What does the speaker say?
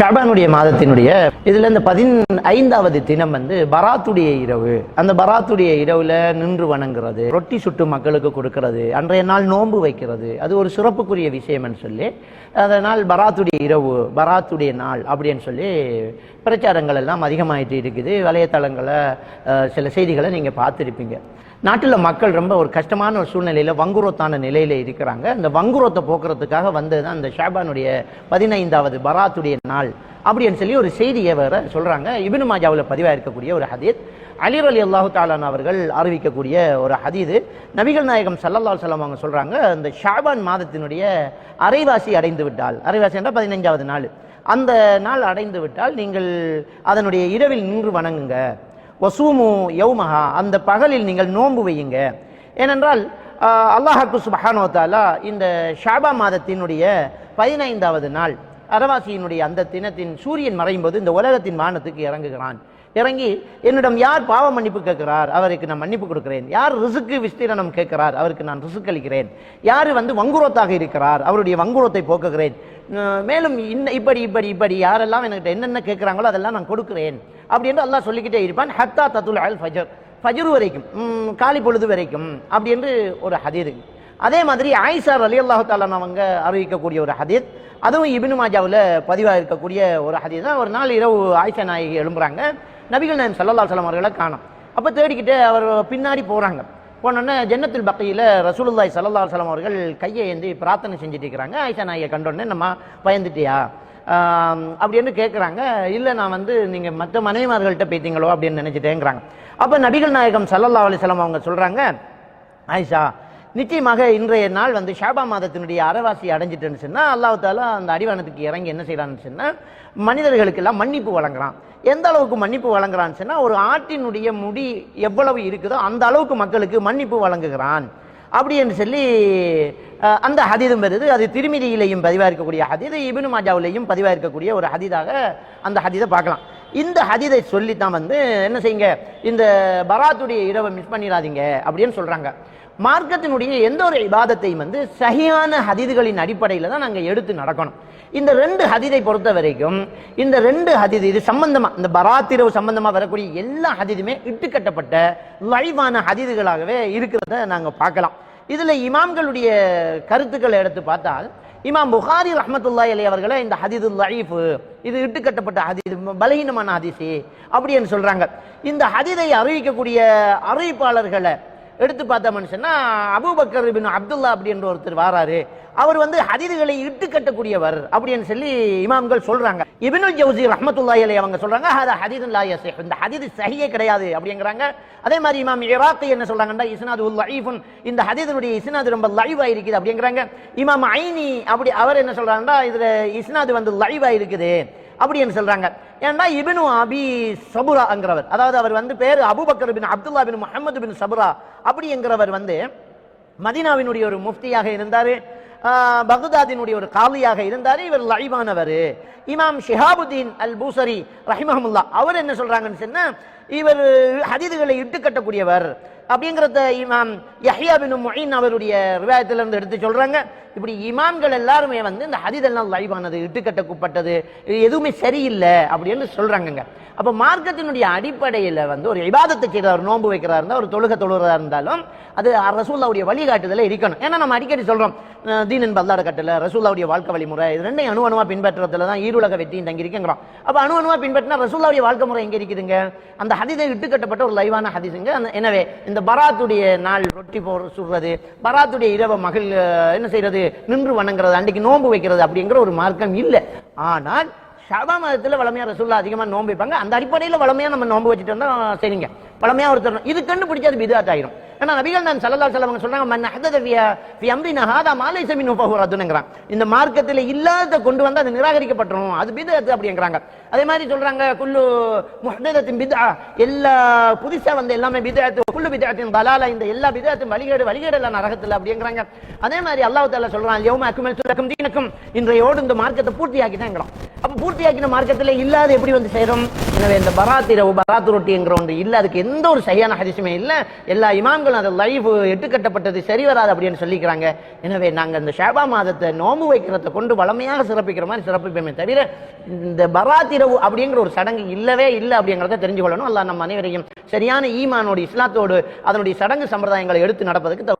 ஷாபானுடைய மாதத்தினுடைய இதில் இந்த பதினைந்தாவது தினம் வந்து பராத்துடைய இரவு. அந்த பராத்துடைய இரவில் நின்று வணங்குறது ரொட்டி சுட்டு மக்களுக்கு கொடுக்கறது அன்றைய நாள் நோன்பு வைக்கிறது. அது ஒரு சிறப்புக்குரிய விஷயம்னு சொல்லி அதனால் பராத்துடைய இரவு பராத்துடைய நாள் அப்படின்னு சொல்லி பிரச்சாரங்கள் எல்லாம் அதிகமாயிட்டு இருக்குது. வலைத்தளங்களை சில செய்திகளை நீங்கள் பார்த்துருப்பீங்க. நாட்டில் மக்கள் ரொம்ப ஒரு கஷ்டமான ஒரு சூழ்நிலையில் வங்குரோத்தான நிலையில் இருக்கிறாங்க. அந்த வங்குரோத்தை போக்குறதுக்காக வந்தது தான் அந்த ஷாபானுடைய பதினைந்தாவது பராத்துடைய நாள் அப்படின்னு சொல்லி ஒரு செய்தியை வேற சொல்கிறாங்க இபின் மாஜாவில் பதிவாக இருக்கக்கூடிய ஒரு ஹதீத் அலிர் அலி அல்லாஹு தாலான் அவர்கள் அறிவிக்கக்கூடிய ஒரு ஹதீது. நபிகள் நாயகம் சல்லல்லா சலம் அவங்க சொல்கிறாங்க இந்த ஷாபான் மாதத்தினுடைய அரைவாசி அடைந்து விட்டால் அரைவாசி என்றால் பதினைஞ்சாவது நாள். அந்த நாள் அடைந்து விட்டால் நீங்கள் அதனுடைய இரவில் நின்று வணங்குங்க. வசூமு யௌமஹா அந்த பகலில் நீங்கள் நோன்பு வையுங்க. ஏனென்றால் அல்லாஹாக்கு சுபஹானோ தாலா இந்த ஷாபா மாதத்தினுடைய பதினைந்தாவது நாள் அரவாசியினுடைய அந்த தினத்தின் சூரியன் மறையும் போது இந்த உலகத்தின் வானத்துக்கு இறங்குகிறான். இறங்கி என்னிடம் யார் பாவ மன்னிப்பு கேட்கிறார் அவருக்கு நான் மன்னிப்பு கொடுக்கிறேன். யார் ரிசுக்கு விஸ்தீரணம் கேட்கிறார் அவருக்கு நான் ரிசுக்கு அளிக்கிறேன். யார் வந்து வங்குரோத்தாக இருக்கிறார் அவருடைய வங்குரோத்தை போக்குகிறேன். மேலும் இன்ன இப்படி இப்படி இப்படி யாரெல்லாம் என்கிட்ட என்னென்ன கேட்குறாங்களோ அதெல்லாம் நான் கொடுக்குறேன். அப்படின்னு எல்லாம் சொல்லிக்கிட்டே இருப்பான் ஹத்தா தத்துல் அல் ஃபஜர். ஃபஜர் வரைக்கும் காலி பொழுது வரைக்கும் அப்படி என்று ஒரு ஹதீர் அதே மாதிரி ஆயிஷார் அலி அல்லாஹு தாலான் அவங்க அறிவிக்கக்கூடிய ஒரு ஹதீத் அதுவும் இபின் மாஜாவில் பதிவாக இருக்கக்கூடிய ஒரு ஹதீத் தான். ஒரு நாள் இரவு ஆயிஷா நாயகி எழும்புறாங்க. நபிகள் நாயம் சல்லல்லா சலம் அவர்களை காணும். அப்போ தேடிக்கிட்டு அவர் பின்னாடி போகிறாங்க போனோன்னே ஜன்னத்துல் பக்கையில் ரசூலுல்லாய் சல்லல்லா சலம் அவர்கள் கையை ஏந்தி பிரார்த்தனை செஞ்சுட்டு இருக்கிறாங்க ஆயிஷா நாயை கண்டோடனே நம்ம பயந்துட்டியா? அப்படின்னு கேட்குறாங்க இல்லை நான் வந்து நீங்கள் மற்ற மனைவிமார்கள்ட்ட போயிட்டீங்களோ அப்படின்னு நினச்சிட்டேங்கிறாங்க. அப்போ நபிகள் நாயகம் சல்லல்லா அலிஸ்லாம் அவங்க சொல்கிறாங்க ஆயிஷா நிச்சயமாக இன்றைய நாள் வந்து ஷாபா மாதத்தினுடைய அரைவாசி அடைஞ்சிட்டுன்னு சொன்னால் அல்லாஹால அந்த அடிவானத்துக்கு இறங்கி என்ன செய்கிறான்னு சொன்னால் மனிதர்களுக்கெல்லாம் மன்னிப்பு வழங்குறான். எந்த அளவுக்கு மன்னிப்பு வழங்குறான்னு சொன்னால் ஒரு ஆட்டினுடைய முடி எவ்வளவு இருக்குதோ அந்த அளவுக்கு மக்களுக்கு மன்னிப்பு வழங்குகிறான். அப்படி என்று சொல்லி அந்த ஹதீதும் வருது. அது திருமிதியிலையும் பதிவாக இருக்கக்கூடிய ஹதீது இபினு மாஜாவிலையும் பதிவாக இருக்கக்கூடிய ஒரு ஹதீதாக அந்த ஹதீதை பார்க்கலாம். இந்த ஹதீதை சொல்லித்தான் வந்து என்ன செய்யுங்க இந்த பராத்துடைய இரவை மிஸ் பண்ணிடாதீங்க அப்படின்னு சொல்கிறாங்க மார்க்கத்தினுடைய எந்த ஒரு இபாதத்தையும் வந்து சகியான ஹதிதுகளின் அடிப்படையில் தான் நாங்கள் எடுத்து நடக்கணும். இந்த ரெண்டு ஹதிதை பொறுத்த வரைக்கும் இந்த ரெண்டு ஹதிது இது சம்பந்தமாக இந்த பராத்திரவு சம்பந்தமாக வரக்கூடிய எல்லா ஹதிதுமே இட்டுக்கட்டப்பட்ட லைவான ஹதிதுகளாகவே இருக்கிறத நாங்கள் பார்க்கலாம். இதில் இமாம்களுடைய கருத்துக்களை எடுத்து பார்த்தால் இமாம் புகாரி ரஹமத்துல்லா அலி அவர்களே இந்த ஹதீது லைஃபு இது இட்டுக்கட்டப்பட்ட ஹதீது பலகீனமான ஹதீஸு அப்படின்னு சொல்கிறாங்க இந்த ஹதீதை அறிவிக்கக்கூடிய அறிவிப்பாளர்களை எடுத்து பார்த்த மனுஷன்னா அபுபக்கர் பின் அப்துல்லா அப்படின்ற ஒருத்தர் வாராரு. அவர் வந்து ஹதீதுகளை இட்டு கட்டக்கூடியவர் அப்படின்னு சொல்லி இமாம்கள் சொல்றாங்க. இபினுல் ஜவுசி ரஹ்மத்துல்லாஹி அலைஹி அவங்க சொல்றாங்க அது ஹதீதுன் லா யஸிஹ். இந்த ஹதீது சஹியே கிடையாது அப்படிங்கிறாங்க. அதே மாதிரி இமாம் இராக்கி என்ன சொல்றாங்கன்னா இஸ்னாது லைஃபுன் இந்த ஹதீதுடைய இஸ்னாது ரொம்ப லைவா இருக்குது அப்படிங்கிறாங்க. இமாம் ஐனி அப்படி அவர் என்ன சொல்றாங்கன்னா இதுல இஸ்னாது வந்து லைவா இருக்குது அப்படின்னு சொல்றாங்க. ஏன்னா இபினு அபி சபுராங்கிறவர் அதாவது அவர் வந்து பேர் Abubakar bin Abdullah bin Muhammad bin Sabura அப்படிங்கிறவர் வந்து மதீனாவினுடைய ஒரு முஃப்தியாக இருந்தார். பகுதாதினுடைய ஒரு காலியாக இருந்தார். இவர் லைவானவர் இமாம் ஷிஹாபுதீன் அல் பூசரி ரஹிமஹமுல்லா அவர் என்ன சொல்றாங்கன்னு சொன்னால் இவர் ஹதீதுகளை இட்டு கட்டக்கூடியவர். அப்படிங்கிறத இமாம் யஹ்யா பின் முயின் அவருடைய ரிவாயத்துல இருந்து எடுத்து சொல்கிறாங்க இப்படி இமாம்கள் எல்லாருமே வந்து இந்த ஹதிதெல்லாம் லைவானது இட்டுக்கட்டப்பட்டது இது எதுவுமே சரியில்லை அப்படின்னு சொல்கிறாங்கங்க அப்போ மார்க்கத்தினுடைய அடிப்படையில் வந்து ஒரு இபாதத்தை செய்கிறார் நோன்பு வைக்கிறார் இருந்தால் ஒரு தொழுக தொழுகிறதா இருந்தாலும் அது ரசூல்லாவுடைய வழிகாட்டுதலில் இருக்கணும். ஏன்னா நம்ம அடிக்கடி சொல்கிறோம் தீனன் பல்லாட என்பது கட்டல ரசூல்லாவுடைய வாழ்க்கை வழிமுறை இது ரெண்டையும் அணு அணுவாக பின்பற்றுறதுல தான் ஈருலக வெற்றியும் தங்கி இருக்குங்கிறோம் அப்போ அணு அணுவாக பின்பற்றினா ரசூல்லாவுடைய வாழ்க்கை முறை எங்கே இருக்குதுங்க? அந்த ஹதிதை இட்டுக்கட்டப்பட்ட ஒரு லைவான ஹதிசுங்க அந்த- எனவே இந்த பராத்துடைய நாள் ரொட்டி போற சுடுறது பராத்துடைய இரவு மகள் என்ன செய்யறது நின்று வணங்குறது அன்றைக்கு நோன்பு வைக்கிறது அப்படிங்கிற ஒரு மார்க்கம் இல்லை. ஆனால் ஷாபா மாதத்துல வளமையாக ரசூல்லா அதிகமா நோன்பு வைப்பாங்க. அந்த அடிப்படையில வளமையா நம்ம நோன்பு வச்சுட்டு வந்தா சரிங்க. வளமையாக ஒருத்தர் இது கண்டுபிடிச்சு அது பிதாத் ஏன்னா நபிகள் நான் சல்லல்லா செல்லவங்க சொல்றாங்க மன் அஹதத ஃபிய ஃபி அம்ரினா ஹாதா மாலை லைஸ மின்ஹு இந்த மார்க்கத்தில் இல்லாத கொண்டு வந்து அது நிராகரிக்கப்பட்டுரும். அது பிதத்து அப்படிங்கிறாங்க. அதே மாதிரி சொல்றாங்க குல்லு முஹதத்தின் பிதா எல்லா புதுசா வந்து எல்லாமே பிதத் குல்லு பிதாத்தின் பலால இந்த எல்லா பிதாத்தும் வழிகேடு வழிகேடு எல்லாம் நரகத்தில் அப்படிங்கிறாங்க. அதே மாதிரி அல்லாஹ் தாலா சொல்றான் யோமா அக்குமல் துலக்கும் தீனக்கும். இன்றையோடு இந்த மார்க்கத்தை பூர்த்தியாக்கிட்டாங்கிறோம் அப்ப பூர்த்தியாக்கின மார்க்கத்தில் இல்லாத எப்படி வந்து சேரும்? எனவே இந்த பராத் இரவு பராத் ரொட்டிங்கிற ஒன்று இல்லை. அதுக்கு எந்த ஒரு சரியான ஹரிசுமே இல்லை. எல்லா இமாம்களும் அது லைஃப் எட்டுக்கட்டப்பட்டது சரி வராது அப்படின்னு சொல்லிக்கிறாங்க. எனவே நாங்கள் இந்த ஷாபா மாதத்தை நோம்பு வைக்கிறத கொண்டு வளமையாக சிறப்பிக்கிற மாதிரி சிறப்பிப்போமே தவிர இந்த பராத் இரவு அப்படிங்கிற ஒரு சடங்கு இல்லவே இல்லை அப்படிங்கிறத தெரிஞ்சு கொள்ளணும் அல்லாஹ் நம்ம அனைவரையும் சரியான ஈமானோடு இஸ்லாத்தோடு அதனுடைய சடங்கு சம்பிரதாயங்களை எடுத்து நடப்பதற்கு